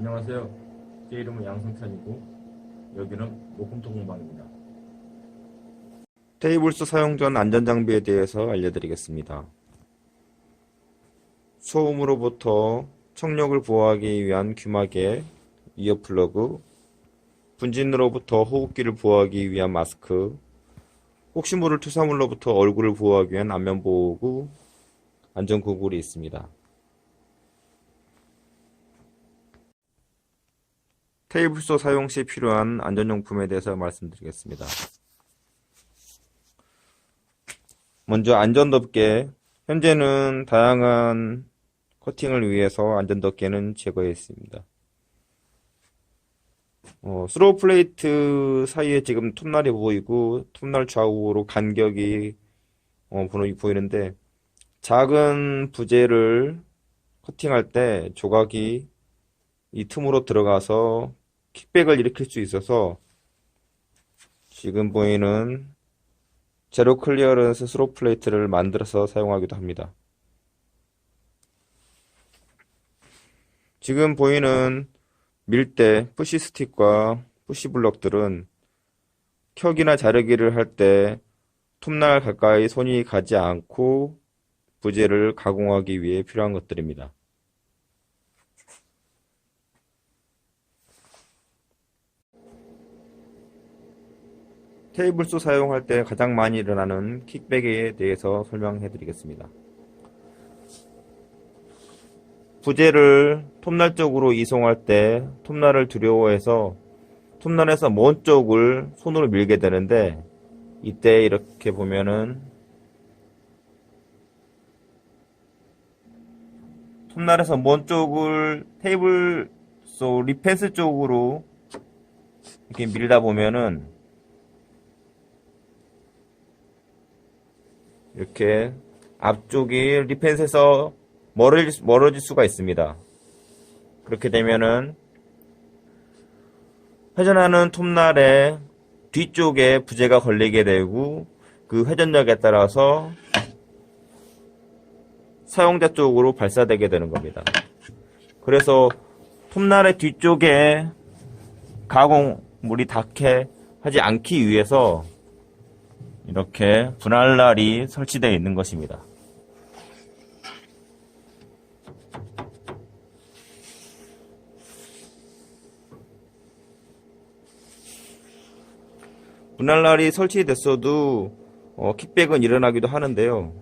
안녕하세요. 제 이름은 양승찬이고 여기는 목금토 공방입니다. 테이블스 사용 전 안전장비에 대해서 알려드리겠습니다. 소음으로부터 청력을 보호하기 위한 귀마개, 이어플러그, 분진으로부터 호흡기를 보호하기 위한 마스크, 혹시 모를 투사물로부터 얼굴을 보호하기 위한 안면보호구, 안전고글이 있습니다. 테이블소 사용 시 필요한 안전용품에 대해서 말씀드리겠습니다. 먼저 안전덮개. 현재는 다양한 커팅을 위해서 안전덮개는 제거했습니다. 어, 스로우 플레이트 사이에 지금 톱날이 보이고 톱날 좌우로 간격이 어, 보이- 보이는데 작은 부재를 커팅할 때 조각이 이 틈으로 들어가서 킥백을 일으킬 수 있어서 지금 보이는 제로 클리어런스 스로 플레이트를 만들어서 사용하기도 합니다. 지금 보이는 밀대, 푸시 스틱과 푸시 블럭들은 켜기나 자르기를 할 때 톱날 가까이 손이 가지 않고 부재를 가공하기 위해 필요한 것들입니다. 테이블소 사용할 때 가장 많이 일어나는 킥백에 대해서 설명해 드리겠습니다. 부재를 톱날 쪽으로 이송할 때 톱날을 두려워해서 톱날에서 먼 쪽을 손으로 밀게 되는데 이때 이렇게 보면은 톱날에서 먼 쪽을 테이블 소 리펜스 쪽으로 이렇게 밀다 보면은 이렇게 앞쪽이 리펜스에서 멀어질, 멀어질 수가 있습니다. 그렇게 되면은 회전하는 톱날에 뒤쪽에 부재가 걸리게 되고 그 회전력에 따라서 사용자 쪽으로 발사되게 되는 겁니다. 그래서 톱날의 뒤쪽에 가공물이 닿게 하지 않기 위해서 이렇게 분할날이 설치되어 있는 것입니다. 분할날이 설치됐어도 어, 킥백은 일어나기도 하는데요.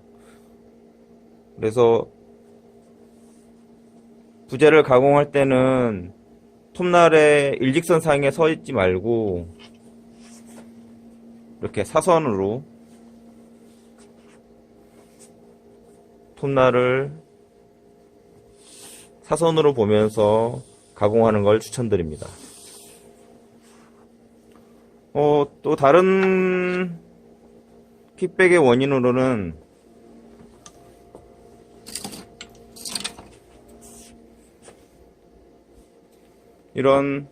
그래서 부재를 가공할 때는 톱날의 일직선 상에 서 있지 말고 이렇게 사선으로 톱날을 사선으로 보면서 가공하는 걸 추천드립니다. 어, 또 다른 킥백의 원인으로는 이런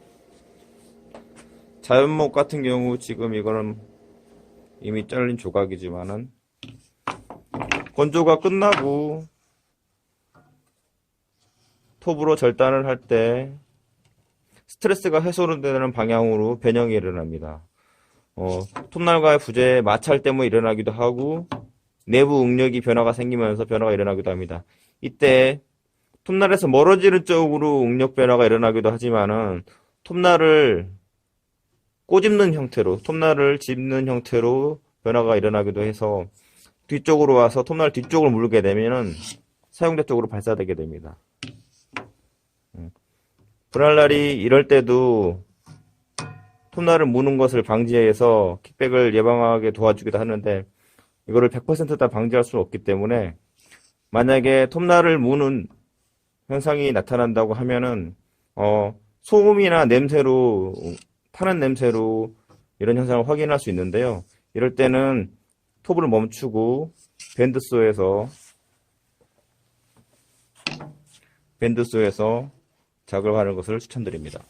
자연목 같은 경우 지금 이거는 이미 잘린 조각이지만은 건조가 끝나고 톱으로 절단을 할 때 스트레스가 해소되는 방향으로 변형이 일어납니다. 어, 톱날과의 부재 마찰 때문에 일어나기도 하고 내부 응력이 변화가 생기면서 변화가 일어나기도 합니다. 이때 톱날에서 멀어지는 쪽으로 응력 변화가 일어나기도 하지만은 톱날을 꼬집는 형태로 톱날을 짚는 형태로 변화가 일어나기도 해서 뒤쪽으로 와서 톱날 뒤쪽을 물게 되면은 사용자 쪽으로 발사되게 됩니다. 음. 분할날이 이럴 때도 톱날을 무는 것을 방지해서 킥백을 예방하게 도와주기도 하는데 이거를 100%다 방지할 수 없기 때문에 만약에 톱날을 무는 현상이 나타난다고 하면은 어 소음이나 냄새로 타는 냄새로 이런 현상을 확인할 수 있는데요. 이럴 때는 톱을 멈추고 밴드소에서 밴드소에서 작업하는 것을 추천드립니다.